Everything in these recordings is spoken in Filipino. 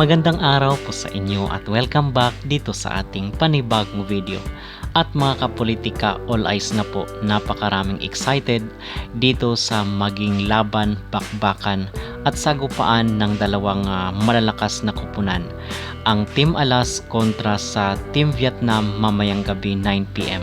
Magandang araw po sa inyo at welcome back dito sa ating panibagong video. At mga kapolitika, all eyes na po, napakaraming excited dito sa maging laban, bakbakan at sagupaan ng dalawang ah, malalakas na kupunan. Ang Team Alas kontra sa Team Vietnam mamayang gabi 9pm.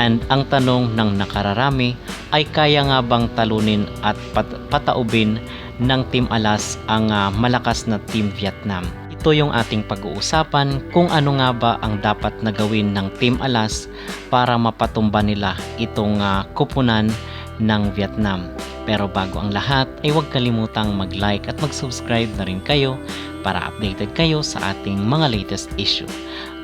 And ang tanong ng nakararami ay kaya nga bang talunin at pat- pataubin ng Team Alas ang ah, malakas na Team Vietnam. Ito yung ating pag-uusapan kung ano nga ba ang dapat na gawin ng Team Alas para mapatumba nila itong ah, kupunan ng Vietnam. Pero bago ang lahat ay huwag kalimutang mag-like at mag-subscribe na rin kayo para updated kayo sa ating mga latest issue.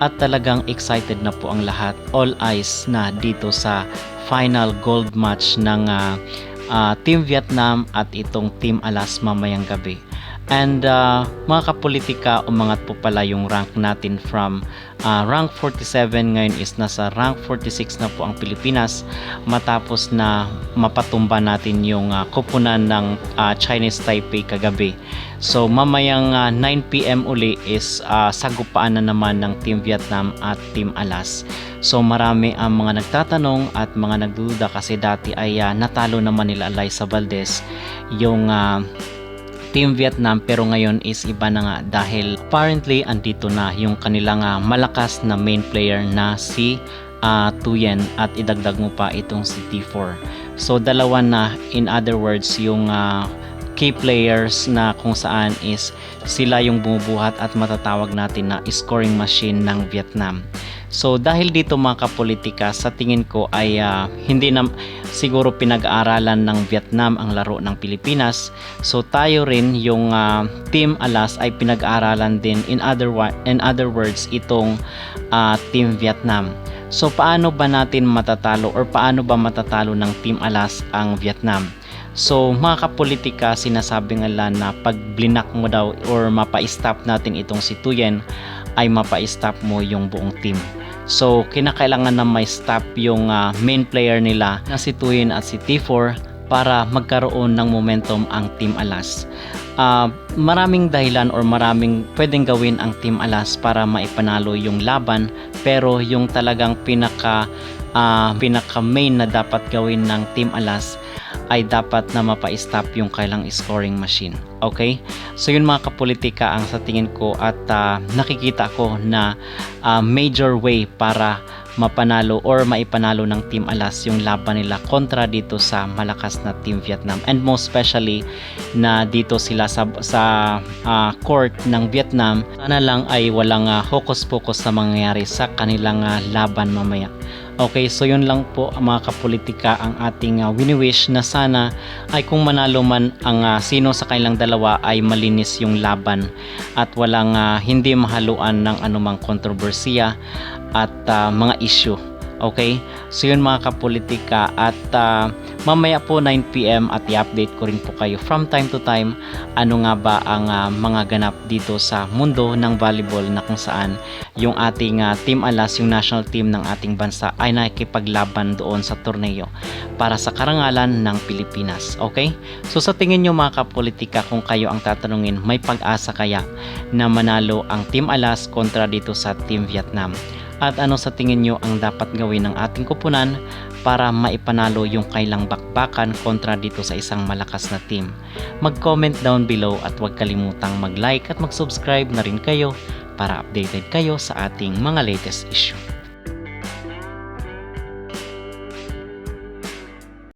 At talagang excited na po ang lahat, all eyes na dito sa final gold match ng ah, ah, Team Vietnam at itong Team Alas mamayang gabi. And ah, mga kapolitika, umangat po pala yung rank natin from ah, rank 47 ngayon is nasa rank 46 na po ang Pilipinas matapos na mapatumba natin yung ah, kupunan ng ah, Chinese Taipei kagabi. So mamayang ah, 9pm uli is ah, sagupaan na naman ng Team Vietnam at Team Alas. So marami ang mga nagtatanong at mga nagdududa kasi dati ay ah, natalo naman nila Liza Valdez yung ah, Team Vietnam pero ngayon is iba na nga dahil apparently andito na yung kanilang ah, malakas na main player na si ah, Tuyen at idagdag mo pa itong si T4. So dalawa na in other words yung ah, key players na kung saan is sila yung bumubuhat at matatawag natin na scoring machine ng Vietnam. So dahil dito mga kapolitika sa tingin ko ay ah, hindi na siguro pinag-aaralan ng Vietnam ang laro ng Pilipinas. So tayo rin yung ah, Team Alas ay pinag-aaralan din in other in other words itong ah, Team Vietnam. So paano ba natin matatalo or paano ba matatalo ng Team Alas ang Vietnam? So mga kapolitika sinasabi nga na pag blinak mo daw or mapa-stop natin itong si Tuyen ay mapa-stop mo yung buong team. So kinakailangan na may stop yung ah, main player nila na si Tuyen at si T4 para magkaroon ng momentum ang Team Alas. Ah, maraming dahilan or maraming pwedeng gawin ang Team Alas para maipanalo yung laban pero yung talagang pinaka ah, pinaka main na dapat gawin ng Team Alas ay dapat na mapa-stop yung kailang scoring machine. Okay? So yun mga kapolitika ang sa tingin ko at ah, nakikita ko na ah, major way para mapanalo or maipanalo ng Team Alas yung laban nila kontra dito sa malakas na Team Vietnam and most especially na dito sila sa, sa ah, court ng Vietnam sana lang ay walang ah, hocus-pocus na mangyayari sa kanilang ah, laban mamaya Okay, so yun lang po mga kapolitika ang ating uh, wini-wish na sana ay kung manalo man ang ah, sino sa kailang dalawa ay malinis yung laban at walang ah, hindi mahaluan ng anumang kontrobersiya at ah, mga issue. Okay? So yun mga kapolitika at ah, mamaya po 9pm at i-update ko rin po kayo from time to time ano nga ba ang ah, mga ganap dito sa mundo ng volleyball na kung saan yung ating ah, Team Alas, yung national team ng ating bansa ay nakikipaglaban doon sa torneo para sa karangalan ng Pilipinas. Okay? So sa tingin nyo mga kapolitika kung kayo ang tatanungin, may pag-asa kaya na manalo ang Team Alas kontra dito sa Team Vietnam? At ano sa tingin nyo ang dapat gawin ng ating kupunan para maipanalo yung kailang bakbakan kontra dito sa isang malakas na team? Mag-comment down below at huwag kalimutang mag-like at mag-subscribe na rin kayo para updated kayo sa ating mga latest issue.